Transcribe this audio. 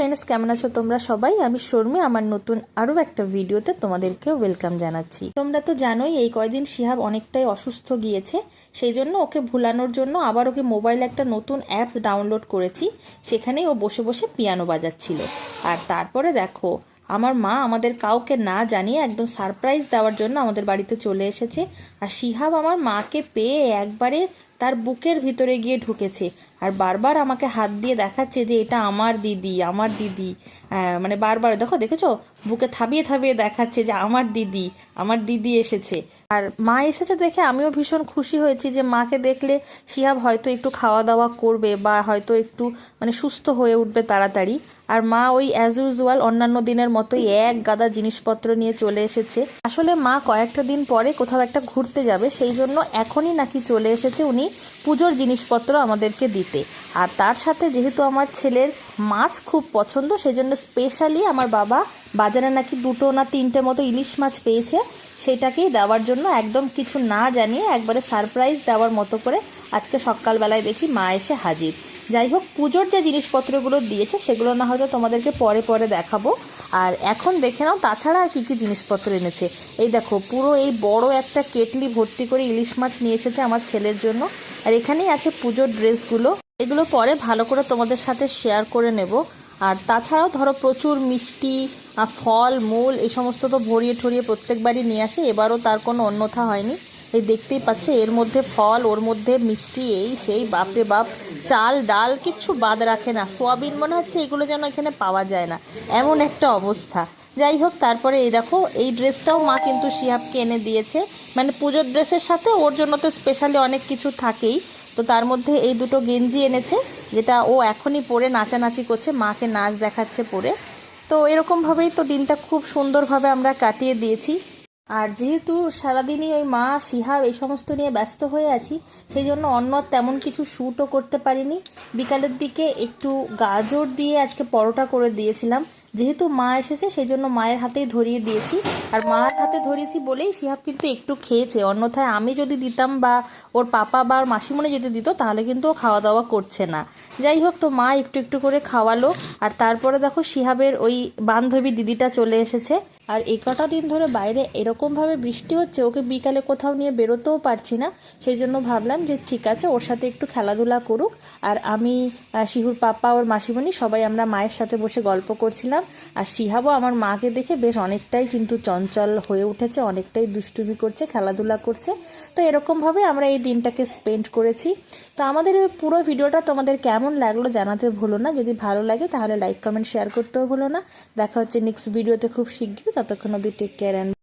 Friends কেমন আছো তোমরা সবাই? আমি শর্মি, আমার নতুন আরও একটা ভিডিওতে তোমাদেরকে ওয়েলকাম জানাচ্ছি। তোমরা তো জানোই, এই কয়দিন শিহাব অনেকটাই অসুস্থ গিয়েছে, সেই জন্য ওকে ভুলানোর জন্য আবার ওকে মোবাইলে একটা নতুন অ্যাপস ডাউনলোড করেছি, সেখানেই ও বসে বসে পিয়ানো বাজাচ্ছিল। আর তারপরে দেখো আমার মা আমাদের কাউকে না জানিয়ে একদম সারপ্রাইজ দেওয়ার জন্য আমাদের বাড়িতে চলে এসেছে। আর শিহাব আমার মাকে পেয়ে একবারে তার বুকের ভিতরে গিয়ে ঢুকেছে আর বারবার আমাকে হাত দিয়ে দেখাচ্ছে যে এটা আমার দিদি আমার দিদি। মানে বারবার, দেখো, দেখেছ? বুকে থাবিয়ে থাবিয়ে দেখাচ্ছে যে আমার দিদি আমার দিদি এসেছে। আর মা এসেছে দেখে আমিও ভীষণ খুশি হয়েছি যে মাকে দেখলে শিহাব হয়তো একটু খাওয়া দাওয়া করবে বা হয়তো একটু মানে সুস্থ হয়ে উঠবে তাড়াতাড়ি। আর মা ওই অ্যাজ ইউজুয়াল অন্যান্য দিনের মতোই এক গাদা জিনিসপত্র নিয়ে চলে এসেছে। আসলে মা কয়েকটা দিন পরে কোথাও একটা ঘুরতে যাবে, সেই জন্য এখনই নাকি চলে এসেছে উনি পুজোর জিনিসপত্র আমাদেরকে দিতে। আর তার সাথে যেহেতু আমার ছেলের মাছ খুব পছন্দ সেই জন্য স্পেশালি আমার বাবা বাজারে নাকি দুটো না তিনটে মতো ইলিশ মাছ পেয়েছে, সেটাকেই দেওয়ার জন্য একদম কিছু না জানিয়ে একবারে সারপ্রাইজ দেওয়ার মতো করে আজকে সকালবেলায় দেখি মা এসে হাজির। যাই হোক, পুজোর যে জিনিসপত্রগুলো দিয়েছে, সেগুলো না হয়তো তোমাদেরকে পরে পরে দেখাবো। আর এখন দেখে নাও, তাছাড়া আর কী কী জিনিসপত্র এনেছে। এই দেখো, পুরো এই বড় একটা কেটলি ভর্তি করে ইলিশ মাছ নিয়ে এসেছে আমার ছেলের জন্য। আর এখানেই আছে পুজোর ড্রেসগুলো এগুলো পরে ভালো করে তোমাদের সাথে শেয়ার করে নেব। আর তাছাড়াও ধরো প্রচুর মিষ্টি ফল, মূল, এই সমস্ত তো ভরিয়ে ঠরিয়ে প্রত্যেকবারই নিয়ে আসে, এবারও তার কোনো অন্যথা হয়নি। এই দেখতেই পাচ্ছ, এর মধ্যে ফল, ওর মধ্যে মিষ্টি, এই সেই বাপরে বাপ। চাল, ডাল কিচ্ছু বাদ রাখে না। সোয়াবিন মনে হচ্ছে এগুলো যেন এখানে পাওয়া যায় না। এমন একটা অবস্থা। যাই হোক, তারপরে এই দেখো, এই ড্রেসটাও মা কিন্তু শিহাবকে এনে দিয়েছে। মানে পুজোর ড্রেসের সাথে ওর জন্য তো স্পেশালি অনেক কিছু থাকেই। তো তার মধ্যে এই দুটো গেঞ্জি এনেছে, যেটা ও এখনই পরে নাচানাচি করছে, মাকে নাচ দেখাচ্ছে পরে। তো এরকমভাবেই তো দিনটা খুব সুন্দরভাবে আমরা কাটিয়ে দিয়েছি। আর যেহেতু সারাদিনই ওই মা শিহাব এই সমস্ত নিয়ে ব্যস্ত হয়ে আছি, সেই জন্য অন্য তেমন কিছু শ্যুটও করতে পারিনি। বিকালের দিকে একটু গাজর দিয়ে আজকে পরোটা করে দিয়েছিলাম। যেহেতু মা এসেছে সেই জন্য মায়ের হাতেই ধরিয়ে দিয়েছি। আর মায়ের হাতে ধরিয়েছি বলেই শিহাব কিন্তু একটু খেয়েছে। অন্যথায় আমি যদি দিতাম বা ওর পাপা বা মাসিমণি যদি দিত, তাহলে কিন্তু ও খাওয়া দাওয়া করছে না। যাই হোক তো মা একটু একটু করে খাওয়ালো। আর তারপরে দেখো শিহাবের ওই বান্ধবী দিদিটা চলে এসেছে। আর এই কটা দিন ধরে বাইরে এরকমভাবে বৃষ্টি হচ্ছে, ওকে বিকালে কোথাও নিয়ে বেরোতেও পারছি না। সেই জন্য ভাবলাম যে ঠিক আছে, ওর সাথে একটু খেলাধুলা করুক। আর আমি শিহুর পাপা, ওর মাসিমণি সবাই আমরা মায়ের সাথে বসে গল্প করছিলাম। আর শিহাবও আমার মাকে দেখে বেশ অনেকটাই কিন্তু চঞ্চল হয়ে উঠেছে, অনেকটাই দুষ্টুমি করছে, খেলাধুলা করছে। তো এরকমভাবে আমরা এই দিনটাকে স্পেন্ড করেছি। তো আমাদের পুরো ভিডিওটা তোমাদের কেমন লাগল জানাতে ভুলো না। যদি ভালো লাগে তাহলে লাইক, কমেন্ট, শেয়ার করতেও ভুলো না। দেখা হচ্ছে নেক্সট ভিডিওতে খুব শিগগিরই। ততক্ষণ অবধি টেক কেয়ার